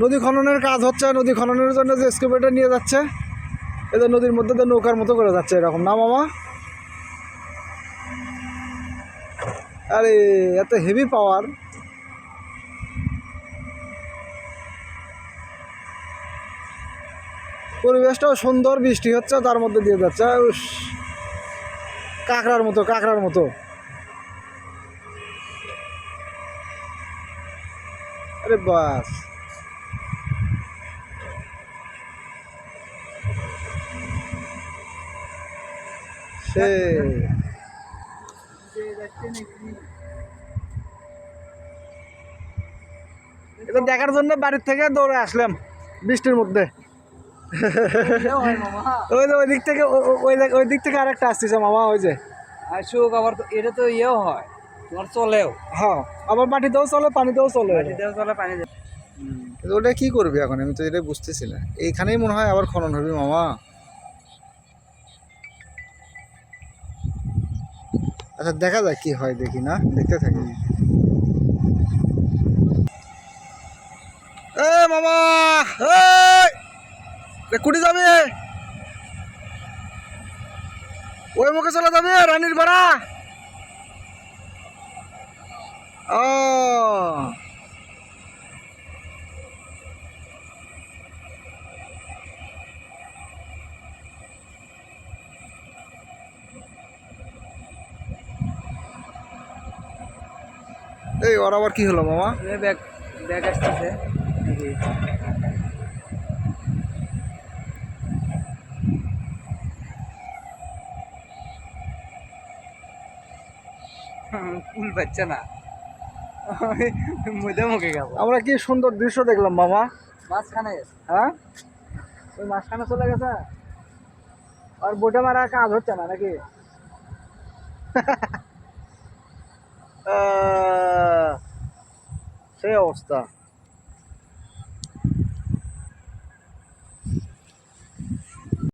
নদী খননের কাজ হচ্ছে, নদী খননের জন্য যে স্কুপেটা নিয়ে যাচ্ছে এদের নদীর মধ্যে দিয়ে নৌকার মতো করে যাচ্ছে এরকম। না মামা? আরে, এত হেভি পাওয়ার পরিবেশটাও সুন্দর, বৃষ্টি হচ্ছে, তার মধ্যে দিয়ে যাচ্ছে। কাঁকড়ার মতো কাঁকড়ার মতো। আরে বাস। সে এটা দেখার জন্য বাড়ির থেকে দৌড়ে আসলাম বৃষ্টির মধ্যে। ওই যে ওই দিক থেকে ওই দিক- ওই দিক থেকে আরেকটা আসতেছে মামা ওই যে। আসুক আবার এটা তো ইয়েও হয় তোমার চলেও। হ্যাঁ আবার মাটিতেও চলে পানিতেও চলে। মাটিতেও চলে পানি কিন্তু ওটা কি করবি এখন? আমি তো এটা বুঝতেছি না। এইখানেই মনে হয় আবার খনন হবে মামা। আচ্ছা দেখা যাক কি হয়, দেখি না। দেখতে থাকি। এ, মামা! কুটি যাবি? ওই মুখে চলে যাবে, রানীর পাড়া? ও এই ওর আবার কি হলো মামা? ব্যাগ ব্যাগ আসতেছে। না। মুদে মুখে গেল আমরা কি সুন্দর দৃশ্য দেখলাম মামা? মাঝখানে। হ্যাঁ? ওই মাঝখানে চলে গেছে। আর বোটে মারা কাজ হচ্ছে না নাকি? আহ, সেই অবস্থা।